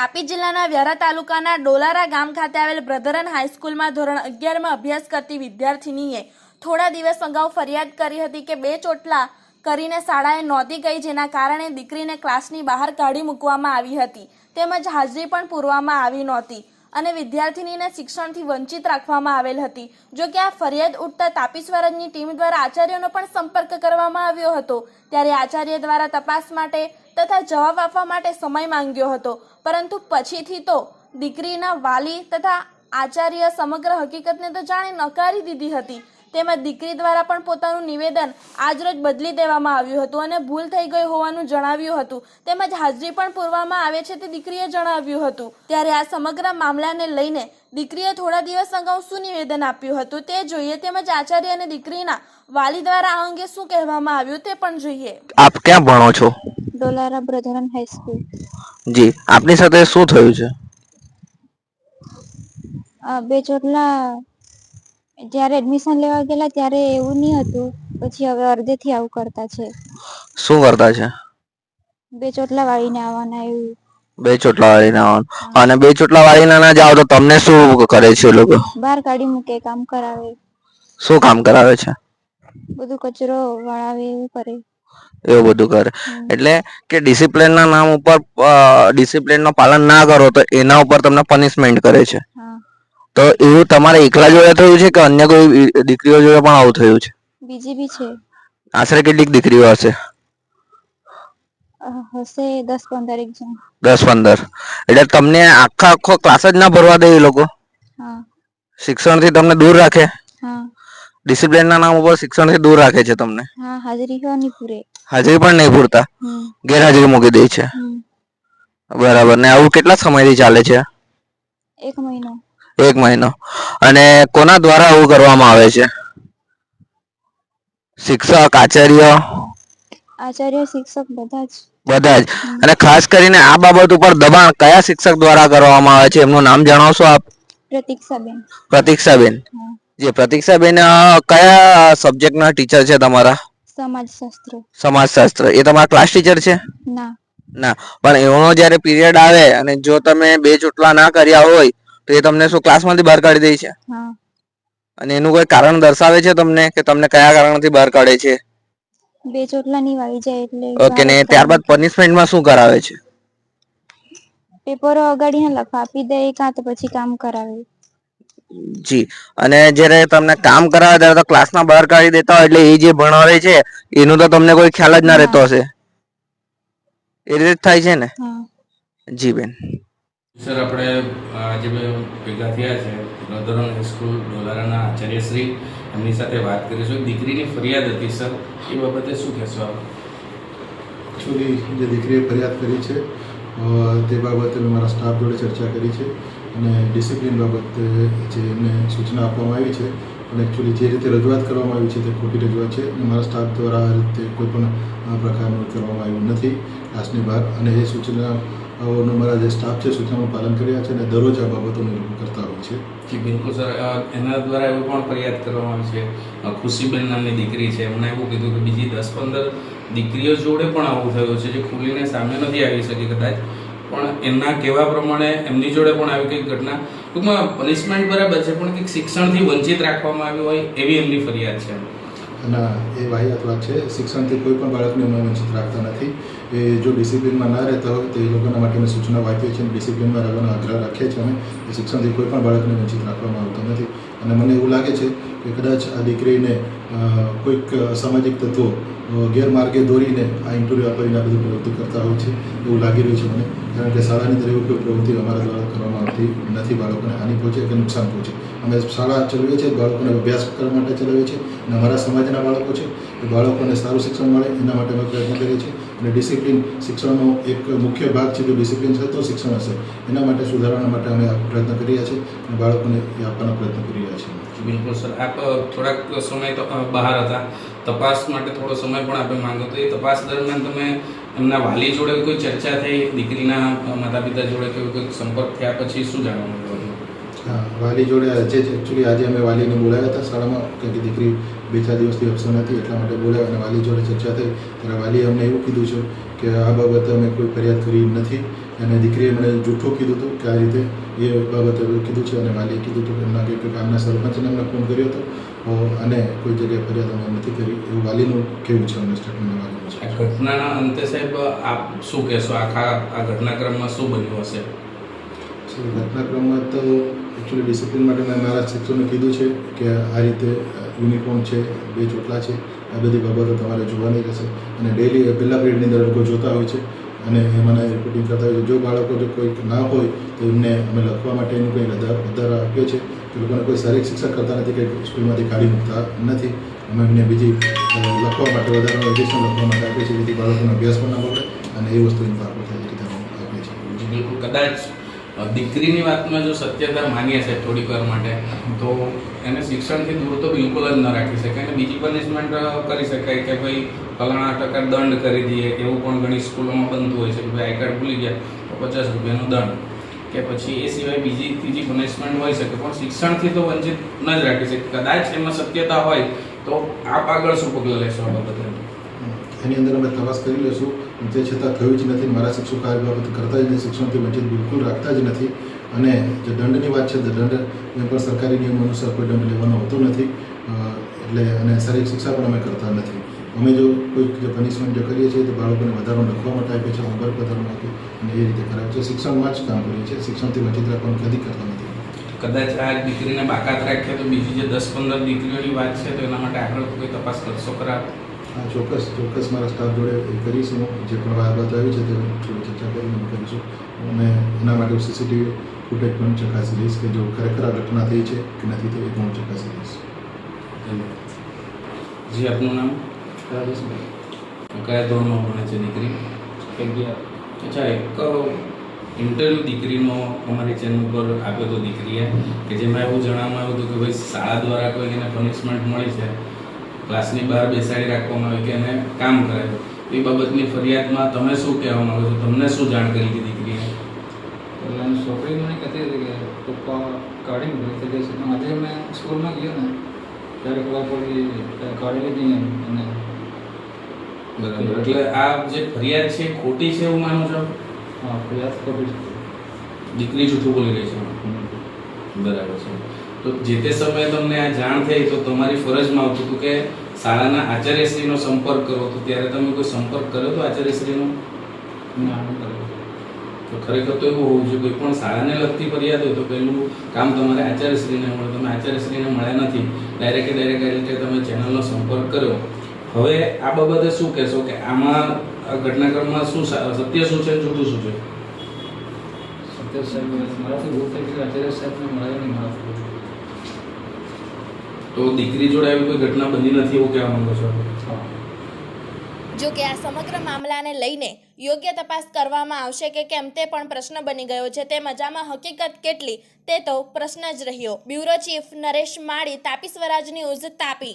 તાપી જિલ્લાના વ્યારા તાલુકાના ડોલારા ગામ ખાતે આવેલ બ્રધરન હાઈસ્કૂલમાં ધોરણ અગિયારમાં અભ્યાસ કરતી વિદ્યાર્થિનીએ થોડા દિવસ અગાઉ ફરિયાદ કરી હતી કે બે ચોટલા કરીને શાળાએ નહોતી ગઈ જેના કારણે દીકરીને ક્લાસની બહાર કાઢી મૂકવામાં આવી હતી. તેમજ હાજરી પણ પૂરવામાં આવી નહોતી અને વિદ્યાર્થિનીને શિક્ષણથી વંચિત રાખવામાં આવેલ હતી. જો કે આ ફરિયાદ ઉઠતા તાપી સ્વરાજની ટીમ દ્વારા આચાર્યનો પણ સંપર્ક કરવામાં આવ્યો હતો. ત્યારે આચાર્ય દ્વારા તપાસ માટે તથા જવાબ આપવા માટે સમય માંગ્યો હતો. પરંતુ પછીથી તો દીકરીના વાલી તથા આચાર્ય સમગ્ર હકીકતને તો જાણે નકારી દીધી હતી. તેમજ દીકરી દ્વારા પણ પોતાનું નિવેદન આજરોજ બદલી દેવામાં આવ્યું હતું અને ભૂલ થઈ ગઈ હોવાનું જણાવ્યું હતું. તેમજ હાજરી પણ પૂરવામાં આવે છે તે દીકરીએ જણાવ્યું હતું. ત્યારે આ સમગ્ર મામલાને લઈને દીકરીએ થોડા દિવસ અગાઉ શું નિવેદન આપ્યું હતું તે જોઈએ. તેમજ આચાર્ય અને દીકરીના વાલી દ્વારા આ અંગે શું કહેવામાં આવ્યું તે પણ જોઈએ. આપ ક્યાં ભણો છો? ડોલારા બ્રધરન હાઈસ્કૂલ જી આપની સાથે શું થયું છે? આ બે ચોટલા જ્યારે એડમિશન લેવા ગયેલા ત્યારે એવું નહીં હતું. પછી હવે અડધેથી આવું કરતા છે. શું કરતા છે? બે ચોટલા વાળીને આવવાના એવું. બે ચોટલા વાળીને આવવાનું. અને બે ચોટલા વાળીને ના જાવ તો તમને શું કરે છે એ લોકો? બહાર કાઢી મૂકે કામ કરાવે. શું કામ કરાવે છે? બધું કચરો વાળાવે એવું કરે. એવું બધું કરે. એટલે કે ડિસિપ્લિન ના નામ ઉપર ડિસિપ્લિન નો પાલન ના કરો તો એના ઉપર તમને પનિશમેન્ટ કરે છે. તો એવું તમારે એકલા જોડે થયું છે કે અન્ય કોઈ દીકરીઓ જોડે પણ આવું થયું છે? બીજી બી છે. આશરે કેટલીક દીકરીઓ હશે? હશે દસ પંદર એક જણ. દસ પંદર. એટલે તમને આખા આખો ક્લાસ જ ના ભરવા દે એ લોકો? હા. શિક્ષણથી તમને દૂર રાખે? હા ડિસિપ્લિન ના નામ ઉપર શિક્ષણથી દૂર રાખે છે તમને. હા હાજરી હો નહીં પૂરે. હાજરી પણ નહીં પૂરતા. ગેરહાજરી મૂકી દે છે. બરાબર. ને આવું કેટલા સમયથી ચાલે છે? એક મહિનો. એક મહિનો. અને કોના દ્વારા આવું કરવામાં આવે છે? શિક્ષક આચાર્ય? આચાર્ય શિક્ષક બધા જ. બધા જ. અને ખાસ કરીને આ બાબત ઉપર દબાણ કયા શિક્ષક દ્વારા કરવામાં આવે છે? એમનું નામ જણાવશો આપ? પ્રતીક્ષાબેન. પ્રતીક્ષાબેન. જે પ્રતિક્ષાબેન કયા સબ્જેક્ટના ટીચર છે તમારા? સમાજશાસ્ત્ર. સમાજશાસ્ત્ર. એ તમારા ક્લાસ ટીચર છે? ના. ના. પણ એનો જ્યારે પીરિયડ આવે અને જો તમે બે ચોટલા ના કર્યા હોય તો એ તમને શું ક્લાસમાંથી બહાર કાઢી દે છે? અને એનું કોઈ કારણ દર્શાવે છે તમને? કે તમને કયા કારણથી બહાર કાઢે છે? બે ચોટલા ની વાળી જાય એટલે ઓકે ને ત્યારબાદ પનિશમેન્ટમાં શું કરાવે છે. પેપરો અગાડી લખવા આપી દે કાં તો પછી કામ કરાવે. જી. અને જ્યારે તમને કામ કરાવે ત્યારે તો ક્લાસમાં બહાર કાઢી દેતા હોય એટલે એ જે ભણાવે છે એનું તો તમને કોઈ ખ્યાલ જ ના. રહેતો હશે. એ રીતે જ થાય છે ને? જી બેન. સર આપણે આજે ભેગા થયા છે નોધરણ હાઈસ્કૂલ ડોલારાના આચાર્યશ્રી એમની સાથે વાત કરીશું. દીકરીની ફરિયાદ હતી સર. એ બાબતે શું કહેશો આપ? એકચ્યુઅલી જે દીકરીએ ફરિયાદ કરી છે તે બાબતે મેં મારા સ્ટાફ જોડે ચર્ચા કરી છે અને ડિસિપ્લિન બાબતે જે એમને સૂચના આપવામાં આવી છે અને એકચ્યુઅલી જે રીતે રજૂઆત કરવામાં આવી છે તે ખોટી રજૂઆત છે અને મારા સ્ટાફ દ્વારા આ રીતે કોઈ પણ પ્રકારનું કરવામાં આવ્યું નથી ક્લાસની બહાર અને એ સૂચનાઓનો મારા જે સ્ટાફ છે સૂચનાનું પાલન કર્યા છે અને દરરોજ આ બાબતોને લોકો કરતા હોય છે. જી, બિલકુલ સર. એના દ્વારા એવું પણ ફરિયાદ કરવામાં આવી છે. ખુશીબેન નામની દીકરી છે. એમણે એવું કીધું કે બીજી દસ પંદર દીકરીઓ જોડે પણ આવું થયું છે, જે ખુલીને સામે નથી આવી શકી કદાચ. પણ એમના કહેવા પ્રમાણે એમની જોડે પણ આવી કંઈક ઘટના. ટૂંકમાં પનિશમેન્ટ બરાબર છે, પણ કંઈક શિક્ષણથી વંચિત રાખવામાં આવ્યું હોય એવી એમની ફરિયાદ છે. અને એ વાહિયાત વાત છે. શિક્ષણથી કોઈ પણ બાળકને અમે વંચિત રાખતા નથી. એ જો ડિસિપ્લિનમાં ના રહેતા હોય તો એ લોકોના માટે અમે સૂચના વાંચીએ છીએ ડિસિપ્લિનમાં રહેવાનો આગ્રહ રાખીએ છીએ અમે. શિક્ષણથી કોઈ પણ બાળકને વંચિત રાખવામાં આવતો નથી અને મને એવું લાગે છે કે કદાચ આ દીકરીને કોઈક સામાજિક તત્વો ગેરમાર્ગે દોરીને આ ઇન્ટરવ્યૂ આપીને આ બધી પ્રવૃત્તિ કરતા હોય છે, એવું લાગી રહ્યું છે મને. કારણ કે શાળાની અંદર એવું કોઈ પ્રવૃત્તિ અમારા દ્વારા કરવામાં આવતી નથી, બાળકોને હાનિ પહોંચે કે નુકસાન પહોંચે. અમે શાળા ચલાવીએ છીએ, બાળકોને અભ્યાસ કરવા માટે ચલાવીએ છીએ, અને અમારા સમાજના બાળકો છે, એ બાળકોને સારું શિક્ષણ મળે, એના માટે અમે પ્રયત્ન કરીએ છીએ. અને ડિસિપ્લિન શિક્ષણનો એક મુખ્ય ભાગ છે જો ડિસિપ્લિન છે તો શિક્ષણ હશે. એના માટે સુધારવાના માટે અમે પ્રયત્ન કરી રહ્યા છીએ અને બાળકોને એ આપવાનો પ્રયત્ન કરી રહ્યા છીએ. બિલકુલ સર. આપ થોડાક સમય તો બહાર હતા. તપાસ માટે થોડો સમય પણ આપણે માંગો. તો એ તપાસ દરમિયાન તમે એમના વાલી જોડે કોઈ ચર્ચા થઈ? દીકરીના માતા પિતા જોડે કે કોઈ સંપર્ક થયા પછી શું જાણવા મળ્યું? હા વાલી જોડે આજે એકચ્યુઅલી આજે અમે વાલીને બોલાવ્યા હતા શાળામાં કે દીકરી બે ચાર દિવસથી અપસર નથી એટલા માટે બોલાવ્યા અને વાલી જોડે ચર્ચા થઈ. ત્યારે વાલીએ અમને એવું કીધું છે કે આ બાબતે અમે કોઈ ફરિયાદ કરી નથી. અને દીકરીએ મને જૂઠું કીધું હતું કે આ રીતે એ બાબતે કીધું છે અને વાલીએ કીધું હતું. કે એમના કે ગામના સરપંચને અમને ફોન કર્યો હતો. અને કોઈ જગ્યાએ ફરિયાદ અમે નથી કરી. એવું વાલીનું કેવું છે અમને સ્ટેટમેન્ટ વાલીનું. છે ઘટનાના અંતે સાહેબ આપ શું કહેશો? આખા આ ઘટનાક્રમમાં શું બન્યું હશે? ઘટનાક્રમમાં તો એકચ્યુઅલી ડિસિપ્લિન માટે મેં મારા શિક્ષકોને કીધું છે કે આ રીતે યુનિફોર્મ છે, બે ચોટલા છે, આ બધી બાબતો તમારે જોવાની રહેશે. અને ડેલી પહેલા પીરિયડની અંદર લોકો જોતા હોય છે. અને એ મને રિપોર્ટિંગ કરતા હોય છે. જો બાળકો જો કોઈક ના હોય, તો એમને અમે લખવા માટેનું કંઈ વધારો આપ્યો છે તો લોકોને કોઈ શારીરિક શિક્ષા કરતા નથી કે સ્કૂલમાંથી કાઢી મૂકતા નથી. અમે એમને બીજી લખવા માટે વધારાનું એજ્યુકેશન લખવા માટે આપીએ છીએ. જેથી બાળકોનો અભ્યાસ પણ ના બગડે અને એ વસ્તુની પાકો થાય એ રીતે આપીએ છીએ. બિલકુલ. કદાચ દીકરીની વાતમાં જો સત્યતા માનીએ છે થોડીક વાર માટે, તો એને શિક્ષણથી દૂર તો બિલકુલ જ ન રાખી શકાય અને બીજી પનિશમેન્ટ કરી શકાય કે ભાઈ ફલાણા ટકા દંડ કરી દઈએ એવું પણ ઘણી સ્કૂલોમાં બનતું હોય છે કે ભાઈ આઈ કાર્ડ ભૂલી ગયા તો પચાસ રૂપિયાનો દંડ. કે પછી એ સિવાય બીજી ત્રીજી પનિશમેન્ટ હોઈ શકે, પણ શિક્ષણથી તો વંચિત ન જ રાખી શકે કદાચ એમાં શક્યતા હોય તો આપ આગળ શું પગલાં લેશો આ બાબતે? એની અંદર અમે તપાસ કરી લઈશું. તે છતાં થયું જ નથી, મારા શિક્ષકો આ બાબત કરતા જ નથી, શિક્ષણથી વંચિત બિલકુલ રાખતા જ નથી. અને જે દંડની વાત છે તો દંડ એ પણ સરકારી નિયમો અનુસાર કોઈ દંડ લેવાનો હોતો નથી એટલે અને શારીરિક શિક્ષા પણ અમે કરતા નથી. અમે જો કોઈક જે પનિશમેન્ટ જે કરીએ છીએ તો બાળકોને વધારો લખવા માટે આપીએ છીએ હોમવર્ક વધારો આપીએ અને એ રીતે કરાવે છે. શિક્ષણમાં જ કામ કરીએ છીએ શિક્ષણથી વંચિત રાખવાનું કદી કરતા નથી. કદાચ આ દીકરીને બાકાત રાખીએ તો બીજી જે દસ પંદર દીકરીઓની વાત છે તો એના માટે આગળ કોઈ તપાસ કરશો ખરા? હા ચોક્કસ ચોક્કસ મારા સ્ટાફ જોડે એ કરીશું. જે પણ બાબત આવી છે તે થોડી ચર્ચા કરીને કરીશું. અને એના માટે સીસીટીવી ફૂટેજ પણ ચકાસી લઈશ કે જો ખરેખર આ ઘટના થઈ છે કે નથી થઈ એ પણ ચકાસી લઈશ. જી આપનું નામ? રાજેશભાઈ. કયા ધોરણમાં ભણે છે દીકરી? અગિયાર. અચ્છા એક ઇન્ટરવ્યૂ દીકરીનો અમારી ચેનલ પર આપ્યો હતો દીકરીએ કે જેમાં એવું જણાવવામાં આવ્યું હતું કે ભાઈ શાળા દ્વારા કોઈ એને પનિશમેન્ટ મળી છે ક્લાસની બહાર બેસાડી રાખવામાં આવી કે એને કામ કરાય. એ બાબતની ફરિયાદમાં તમે શું કહેવા માગો છો? તમને શું જાણ કરી હતી દીકરીએ એટલે એની છોકરી મને કહેતી હતી કે પપ્પા કાઢી મૂકી તે દિવસે પણ આજે મેં સ્કૂલમાં ગયો ને ત્યારે ખબર પડી કાઢી લીધી એમ અને બરાબર. એટલે આ જે ફરિયાદ છે ખોટી છે એવું માનું છો? હા ફરિયાદ ખોટી છે. દીકરી જૂઠું બોલી રહી છે. બરાબર છે. તો જે તે સમયે તમને આ જાણ થઈ તો તમારી ફરજમાં આવતું હતું કે શાળાના આચાર્યશ્રીનો સંપર્ક કરો. તો ત્યારે તમે કોઈ સંપર્ક કર્યો તો આચાર્યશ્રીનો? ના હું કરું તો ખરેખર તો એવું હોવું જોઈએ કોઈ પણ શાળાને લગતી ફરિયાદ હોય તો પહેલું કામ તમારે આચાર્યશ્રીને મળે. તમે આચાર્યશ્રીને મળ્યા નથી ડાયરેક્ટ ડાયરેક્ટ આ રીતે તમે ચેનલનો સંપર્ક કર્યો. હવે આ બાબતે શું કહેશો કે આમાં ઘટનાક્રમમાં શું સત્ય શું છે જૂઠું શું છે? સત્ય સાહેબ મારાથી ભૂલ થઈ ગઈ આચાર્ય સાહેબને મળ્યા નહીં મારાથી તો દીકરી જોડે આવી કોઈ ઘટના બની નથી એવું કહેવા માંગો છો? હા. જો કે આ સમગ્ર મામલાને લઈને યોગ્ય તપાસ કરવામાં આવશે કે કેમ તે પણ પ્રશ્ન બની ગયો છે. તે મજામાં હકીકત કેટલી તે તો પ્રશ્ન જ રહ્યો. Bureau chief Naresh Mali Tapi Swaraj news Tapi